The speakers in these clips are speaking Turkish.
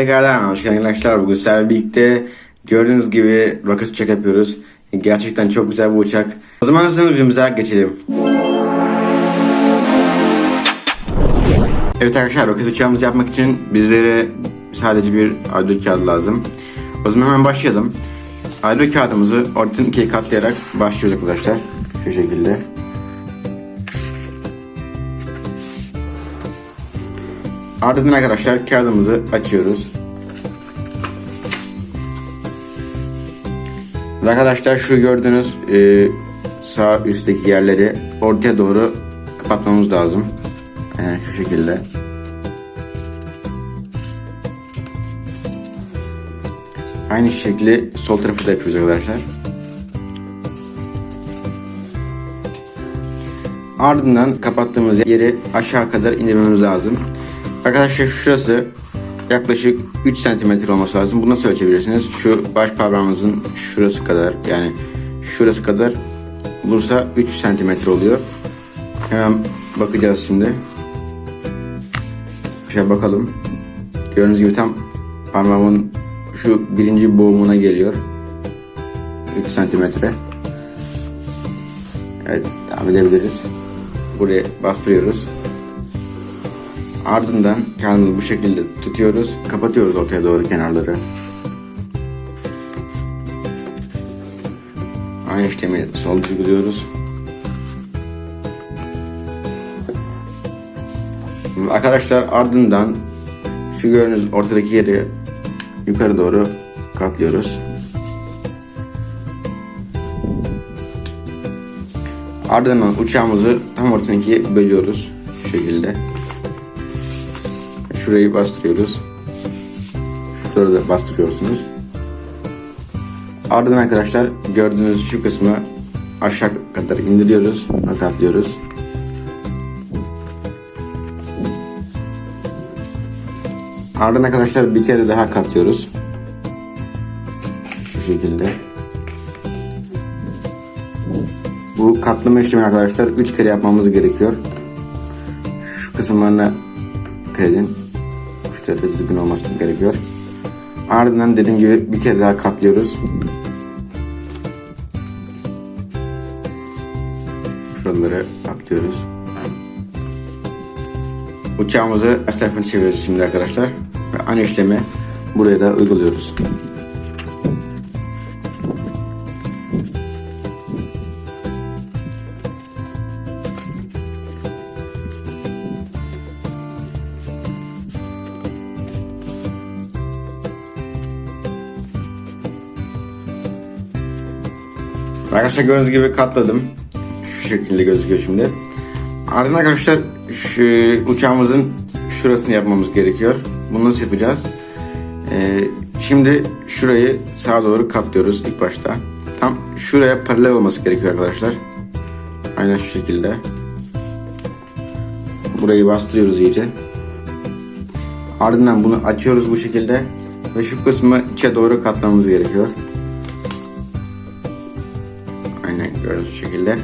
tekrardan hoş geldiniz arkadaşlar. Bugün sizlerle birlikte gördüğünüz gibi roket uçak yapıyoruz. Gerçekten çok güzel bir uçak. O zaman hızlı videomuza geçelim. Evet arkadaşlar roket uçağımızı yapmak için bizlere sadece bir A4 kağıdı lazım. O zaman hemen başlayalım. A4 kağıdımızı ortadan ikiye katlayarak başlıyoruz arkadaşlar. Şu şekilde. Ardından arkadaşlar kağıdımızı açıyoruz. Ve arkadaşlar şu gördüğünüz e, sağ üstteki yerleri ortaya doğru kapatmamız lazım. Yani şu şekilde. Aynı şekli sol tarafı da yapıyoruz arkadaşlar. Ardından kapattığımız yeri aşağı kadar indirmemiz lazım. Arkadaşlar şurası yaklaşık 3 cm olması lazım. Bunu nasıl ölçebilirsiniz? Şu baş parmağımızın şurası kadar yani şurası kadar olursa 3 cm oluyor. Hemen bakacağız şimdi. Şöyle bakalım. Gördüğünüz gibi tam parmağımın şu birinci boğumuna geliyor. 3 santimetre. Evet devam edebiliriz. Buraya bastırıyoruz. Ardından kağıdımızı bu şekilde tutuyoruz. Kapatıyoruz ortaya doğru kenarları. Aynı işlemi sol uyguluyoruz. Arkadaşlar ardından şu gördüğünüz ortadaki yeri yukarı doğru katlıyoruz. Ardından uçağımızı tam ortadan ikiye bölüyoruz. Şu şekilde. Şurayı bastırıyoruz. Şurada da bastırıyorsunuz. Ardından arkadaşlar gördüğünüz şu kısmı aşağı kadar indiriyoruz ve katlıyoruz. Ardından arkadaşlar bir kere daha katlıyoruz. Şu şekilde. Bu katlama işlemi arkadaşlar 3 kere yapmamız gerekiyor. Şu kısımlarına dikkat Uçları da düzgün olması gerekiyor. Ardından dediğim gibi bir kere daha katlıyoruz. Şuraları katlıyoruz. Uçağımızı ters çeviriyoruz şimdi arkadaşlar. Ve aynı işlemi buraya da uyguluyoruz. Arkadaşlar gördüğünüz gibi katladım. Şu şekilde gözüküyor şimdi. Ardından arkadaşlar şu uçağımızın şurasını yapmamız gerekiyor. Bunu nasıl yapacağız? Ee, şimdi şurayı sağa doğru katlıyoruz ilk başta. Tam şuraya paralel olması gerekiyor arkadaşlar. Aynen şu şekilde. Burayı bastırıyoruz iyice. Ardından bunu açıyoruz bu şekilde. Ve şu kısmı içe doğru katlamamız gerekiyor. Gördüğünüz şekilde.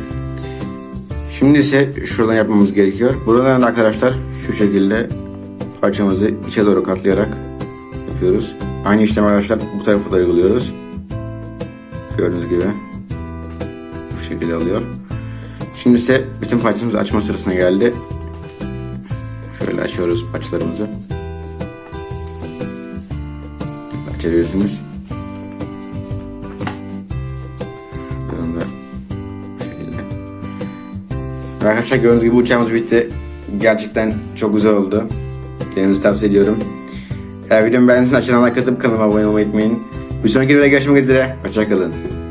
Şimdi ise şuradan yapmamız gerekiyor. Buradan da arkadaşlar şu şekilde parçamızı içe doğru katlayarak yapıyoruz. Aynı işlemi arkadaşlar bu tarafa da uyguluyoruz. Gördüğünüz gibi. Bu şekilde oluyor. Şimdi ise bütün parçamızı açma sırasına geldi. Şöyle açıyoruz parçalarımızı. Açabilirsiniz. Arkadaşlar gördüğünüz gibi uçağımız bitti. Gerçekten çok güzel oldu. Kendinizi tavsiye ediyorum. Eğer videomu beğendiyseniz aşağıdan like atıp kanalıma abone olmayı unutmayın. Bir sonraki videoda görüşmek üzere. Hoşçakalın.